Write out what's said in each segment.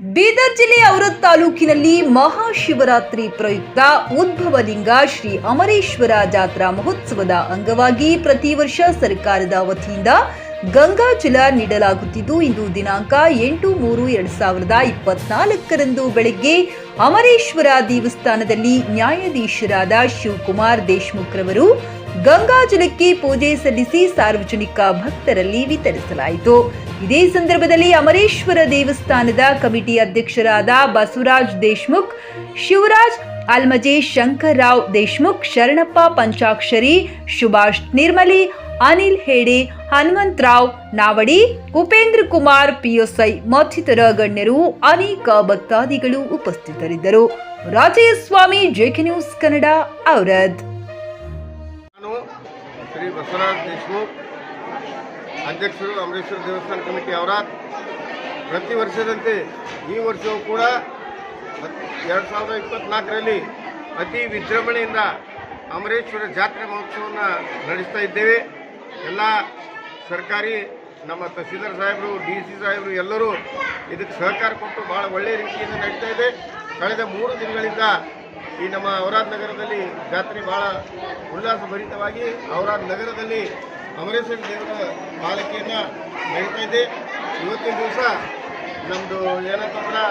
ಬೀದರ್ ಜಿಲ್ಲೆಯ ಔರದ್ ತಾಲೂಕಿನಲ್ಲಿ ಮಹಾಶಿವರಾತ್ರಿ ಪ್ರಯುಕ್ತ ಉದ್ಭವಲಿಂಗ ಶ್ರೀ ಅಮರೇಶ್ವರ ಜಾತ್ರಾ ಮಹೋತ್ಸವದ ಅಂಗವಾಗಿ ಪ್ರತಿ ವರ್ಷ ಸರ್ಕಾರದ ವತಿಯಿಂದ ಗಂಗಾಜಲ ನೀಡಲಾಗುತ್ತಿದ್ದು, ಇಂದು ದಿನಾಂಕ ಎಂಟು ಮೂರು ಎರಡ್ ಸಾವಿರದ ಇಪ್ಪತ್ನಾಲ್ಕರಂದು ಬೆಳಗ್ಗೆ ಅಮರೇಶ್ವರ ದೇವಸ್ಥಾನದಲ್ಲಿ ನ್ಯಾಯಾಧೀಶರಾದ ಶಿವಕುಮಾರ್ ದೇಶ್ಮುಖ್ ರವರು ಗಂಗಾಜಲಕ್ಕೆ ಪೂಜೆ ಸಲ್ಲಿಸಿ ಸಾರ್ವಜನಿಕ ಭಕ್ತರಲ್ಲಿ ವಿತರಿಸಲಾಯಿತು. ಇದೇ ಸಂದರ್ಭದಲ್ಲಿ ಅಮರೇಶ್ವರ ದೇವಸ್ಥಾನದ ಕಮಿಟಿ ಅಧ್ಯಕ್ಷರಾದ ಬಸವರಾಜ್ ದೇಶ್ಮುಖ್, ಶಿವರಾಜ್ ಅಲ್ಮಜೆ ಶಂಕರ್ರಾವ್ ದೇಶ್ಮುಖ್, ಶರಣಪ್ಪ ಪಂಚಾಕ್ಷರಿ, ಸುಭಾಷ್ ನಿರ್ಮಲಿ, ಅನಿಲ್ ಹೇಡೆ, ಹನುಮಂತರಾವ್ ನಾವಡಿ, ಉಪೇಂದ್ರ ಕುಮಾರ್ ಪಿಎಸ್ಐ ಮತ್ತಿತರ ಗಣ್ಯರು, ಅನೇಕ ಭಕ್ತಾದಿಗಳು ಉಪಸ್ಥಿತರಿದ್ದರು. Rajayaswamy Swamy JK news Kannada, Aurad. ಅಧ್ಯಕ್ಷರು ಅಮರೇಶ್ವರ ದೇವಸ್ಥಾನ ಕಮಿಟಿ ಅವರ. ಪ್ರತಿ ವರ್ಷದಂತೆ ಈ ವರ್ಷವೂ ಕೂಡ ಎರಡು ಸಾವಿರದ ಇಪ್ಪತ್ನಾಲ್ಕರಲ್ಲಿ ಅತಿ ವಿಜೃಂಭಣೆಯಿಂದ ಅಮರೇಶ್ವರ ಜಾತ್ರೆ ಮಹೋತ್ಸವವನ್ನು ನಡೆಸ್ತಾ ಇದ್ದೇವೆ. ಎಲ್ಲ ಸರ್ಕಾರಿ, ನಮ್ಮ ತಹಸೀಲ್ದಾರ್ ಸಾಹೇಬರು, ಡಿ ಸಿ ಸಾಹೇಬರು ಎಲ್ಲರೂ ಇದಕ್ಕೆ ಸಹಕಾರ ಕೊಟ್ಟು ಭಾಳ ಒಳ್ಳೆಯ ರೀತಿಯಿಂದ ನಡೀತಾ ಇದೆ. ಕಳೆದ ಮೂರು ದಿನಗಳಿಂದ ಈ ನಮ್ಮ ಔರಾದ್ ನಗರದಲ್ಲಿ ಜಾತ್ರೆ ಭಾಳ ಉಲ್ಲಾಸಭರಿತವಾಗಿ ಔರಾದ್ ನಗರದಲ್ಲಿ ಅಮರೇಶ್ವರ ದೇವರ ಪಾಲಕಿಯನ್ನು ನಡೀತಾ ಇದೆ. ಇವತ್ತಿನ ದಿವಸ ನಮ್ಮದು ಏನಂತಂದ್ರೆ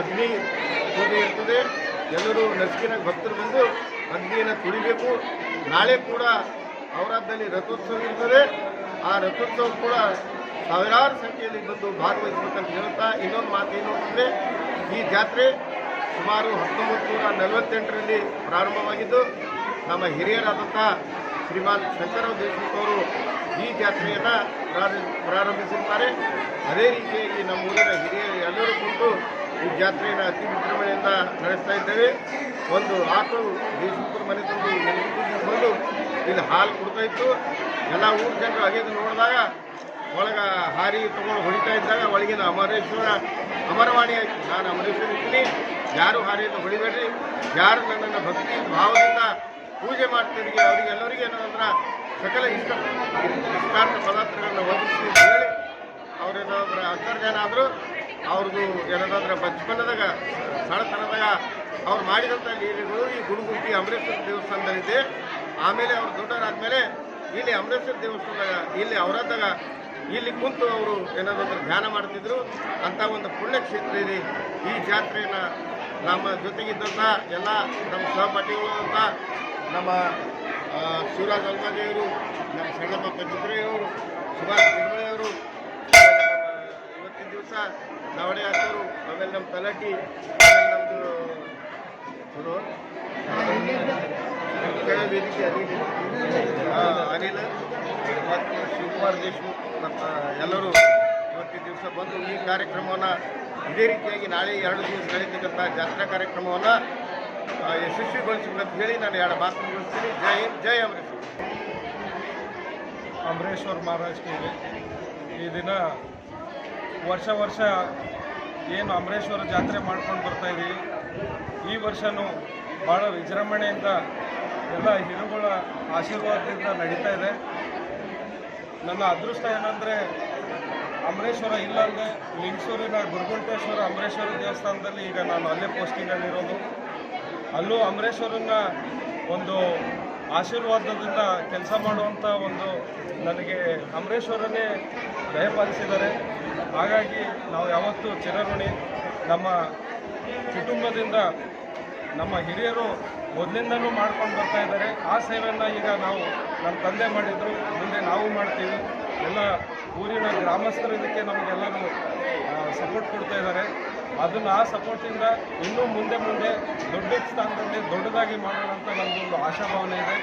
ಅಗ್ನಿ ಪೂಜೆ ಇರ್ತದೆ. ಎಲ್ಲರೂ ನಸುಕಿನ ಭಕ್ತರು ಬಂದು ಅಗ್ನಿಯನ್ನು ತುಳಿಬೇಕು ನಾಳೆ ಕೂಡ ಅವರಾದಲ್ಲಿ ರಥೋತ್ಸವ ಇರ್ತದೆ. ಆ ರಥೋತ್ಸವ ಕೂಡ ಸಾವಿರಾರು ಸಂಖ್ಯೆಯಲ್ಲಿ ಬಂದು ಭಾಗವಹಿಸಬೇಕಂತ ಹೇಳುತ್ತಾ ಇನ್ನೊಂದು ಮಾತು ಏನು ಅಂತಂದರೆ ಈ ಜಾತ್ರೆ ಸುಮಾರು ಹತ್ತೊಂಬತ್ತು ನೂರ ನಲವತ್ತೆಂಟರಲ್ಲಿ ಪ್ರಾರಂಭವಾಗಿದ್ದು, ನಮ್ಮ ಹಿರಿಯರಾದಂಥ ಶ್ರೀಮಾನ್ ಶಂಕರರಾವ್ ದೇಶಮುಖ್ ಅವರು ಈ ಜಾತ್ರೆಯನ್ನು ಪ್ರಾರಂಭ ಪ್ರಾರಂಭಿಸಿರ್ತಾರೆ. ಅದೇ ರೀತಿಯಾಗಿ ನಮ್ಮ ಊರಿನ ಹಿರಿಯರು ಎಲ್ಲರೂ ಕುರಿತು ಈ ಜಾತ್ರೆಯನ್ನು ಅತಿ ವಿಜೃಂಭಣೆಯಿಂದ ನಡೆಸ್ತಾ ಇದ್ದೇವೆ. ಒಂದು ಆಟೋ ದೇಶಮುಖರ ಮನೆ ತಂದು ಬಂದು ಇಲ್ಲಿ ಹಾಲು ಕೊಡ್ತಾ ಇತ್ತು. ಎಲ್ಲ ಊರು ಜನರು ಅಗೆದು ನೋಡಿದಾಗ ಒಳಗ ಹಾರಿ ತಗೊಂಡು ಹೊಡಿತಾ ಇದ್ದಾಗ ಒಳಗಿನ ಅಮರೇಶ್ವರ ಅಮರವಾಣಿ ಆಯಿತು. ನಾನು ಅಮರೇಶ್ವರ ಇದ್ದೀನಿ. ಯಾರು ಹಾರಿಯನ್ನು ಹೊಡಿಬೇಡ್ರಿ. ಯಾರು ನನ್ನನ್ನು ಭಕ್ತಿ, ಭಾವದಿಂದ ಪೂಜೆ ಮಾಡ್ತೀರಿ ಅವರಿಗೆಲ್ಲರಿಗೆ ಏನಂದ್ರೆ ಸಕಲ ಇಷ್ಟ. ಇಷ್ಟಾರ್ಥ ಪದಾರ್ಥಗಳನ್ನ ಒದಗಿಸಿ ಹೇಳಿ ಅವ್ರೇನಾದ್ರ ಅಂತರ್ಜನ ಆದರೂ ಅವ್ರದ್ದು ಏನಂದ್ರೆ ಬಚ್ಪನದಾಗ ಸಣ್ಣತನದಾಗ ಅವ್ರು ಮಾಡಿದಂಥ ಲೀಲೆಗಳು ಈ ಗುಡುಗುಂಟಿ ಅಮೃತಸರ್ ದೇವಸ್ಥಾನದಲ್ಲಿದೆ. ಆಮೇಲೆ ಅವ್ರು ದೊಡ್ಡವರಾದ್ಮೇಲೆ ಇಲ್ಲಿ ಅಮೃತಸರ್ ದೇವಸ್ಥಾನದಾಗ, ಇಲ್ಲಿ ಅವರದ್ದಾಗ ಇಲ್ಲಿ ಕುಂತು ಅವರು ಏನಾದ್ರು ಧ್ಯಾನ ಮಾಡ್ತಿದ್ರು. ಅಂತ ಒಂದು ಪುಣ್ಯಕ್ಷೇತ್ರ ಇದೆ. ಈ ಜಾತ್ರೆಯನ್ನ ನಮ್ಮ ಜೊತೆಗಿದ್ದಂಥ ಎಲ್ಲ ನಮ್ಮ ಸಹಪಾಠಿಗಳು ಅಂತ ನಮ್ಮ ಶಿವರಾಜ್ ಅಲ್ಮಾದೇವರು ನಮ್ಮ ಶರಣಪ್ಪ ಪಂಚಪ್ರಿಯವರು, ಸುಭಾಷ್ ನಿರ್ಮಳೆಯವರು ಇವತ್ತಿನ ದಿವಸ ನವಣೆ ಹಾಕೋರು ಆಮೇಲೆ ನಮ್ಮ ತಲಾಟಿ ಆಮೇಲೆ ನಮ್ಮದು ಅನಿಲ್, ಮತ್ತು ಶಿವಕುಮಾರ್ ದೇಶ್ಮುಖ್ ಮತ್ತು ಎಲ್ಲರೂ ಇವತ್ತಿನ ದಿವಸ ಬಂದು ಈ ಕಾರ್ಯಕ್ರಮವನ್ನು ಇದೇ ರೀತಿಯಾಗಿ ನಾಳೆ ಎರಡು ದಿವಸ ನಡೀತಕ್ಕಂಥ ಜಾತ್ರಾ ಕಾರ್ಯಕ್ರಮವನ್ನು ಯಶಸ್ವಿಗೊಳಿಸಬೇಕಂತ ಹೇಳಿ ನಾನು ಎರಡು ಮಾತು ಮುಗಿಸ್ತೀನಿ. ಜೈ ಹಿಂದ್, ಜೈ ಅಮರೇಶ್ವರ ಅಮರೇಶ್ವರ್ ಮಹಾರಾಜ್ಗೆ ಈ ದಿನ ವರ್ಷ ವರ್ಷ ಏನು ಅಮರೇಶ್ವರ ಜಾತ್ರೆ ಮಾಡ್ಕೊಂಡು ಬರ್ತಾ ಇದ್ದೀವಿ ಈ ವರ್ಷವೂ ಭಾಳ ವಿಜೃಂಭಣೆಯಿಂದ ಎಲ್ಲ ಹಿರುಗಳ ಆಶೀರ್ವಾದದಿಂದ ನಡೀತಾ ಇದೆ. ನನ್ನ ಅದೃಷ್ಟ ಏನಂದರೆ ಅಮರೇಶ್ವರ ಇಲ್ಲಾಂದರೆ ಲಿಂಗಸೂರಿನ ಗುರುಗುಂಟೇಶ್ವರ ಅಮರೇಶ್ವರ ದೇವಸ್ಥಾನದಲ್ಲಿ ಈಗ ನಾನು ಅಲ್ಲೇ ಪೋಸ್ಟಿಂಗಲ್ಲಿರೋದು ಅಲ್ಲೂ ಅಮರೇಶ್ವರನ ಒಂದು ಆಶೀರ್ವಾದದಿಂದ ಕೆಲಸ ಮಾಡುವಂಥ ಒಂದು ನನಗೆ ಅಮರೇಶ್ವರನೇ ದಯಪಾಲಿಸಿದ್ದಾರೆ ಹಾಗಾಗಿ ನಾವು ಯಾವತ್ತೂ ಚಿರಋಣಿ ನಮ್ಮ ಕುಟುಂಬದಿಂದ ನಮ್ಮ ಹಿರಿಯರು ಮೊದಲಿಂದನೂ ಮಾಡ್ಕೊಂಡು ಬರ್ತಾ ಇದ್ದಾರೆ. ಆ ಸೇವೆಯನ್ನು ಈಗ ನಾವು ನಮ್ಮ ತಂದೆ ಮಾಡಿದ್ರು, ಮುಂದೆ ನಾವು ಮಾಡ್ತೀವಿ. ಎಲ್ಲ ಊರಿನ ಗ್ರಾಮಸ್ಥರು ಇದಕ್ಕೆ ನಮಗೆಲ್ಲರೂ ಸಪೋರ್ಟ್ ಕೊಡ್ತಾ ಇದ್ದಾರೆ. ಅದನ್ನು ಆ ಸಪೋರ್ಟಿಂದ ಇನ್ನೂ ಮುಂದೆ ಮುಂದೆ ದೊಡ್ಡ ಸ್ಥಾನದಲ್ಲಿ ದೊಡ್ಡದಾಗಿ ಮಾಡೋಣ ಅಂತ ನಮಗೊಂದು ಆಶಾಭಾವನೆ ಇದೆ.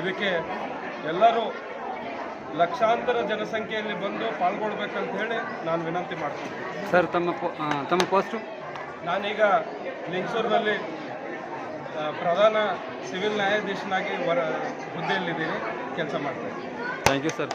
ಇದಕ್ಕೆ ಎಲ್ಲರೂ ಲಕ್ಷಾಂತರ ಜನಸಂಖ್ಯೆಯಲ್ಲಿ ಬಂದು ಪಾಲ್ಗೊಳ್ಬೇಕಂತ ಹೇಳಿ ನಾನು ವಿನಂತಿ ಮಾಡ್ತೀನಿ. ಸರ್ ತಮ್ಮ ತಮ್ಮ ಪೋಸ್ಟು ನಾನೀಗ ಲಿಂಗಸೂರಿನಲ್ಲಿ ಪ್ರಧಾನ ಸಿವಿಲ್ ನ್ಯಾಯಾಧೀಶನಾಗಿ ವರ ಹುದ್ದೆಯಲ್ಲಿದ್ದೀನಿ. ಕೆಲಸ ಮಾಡ್ತೇನೆ ಥ್ಯಾಂಕ್ ಯು ಸರ್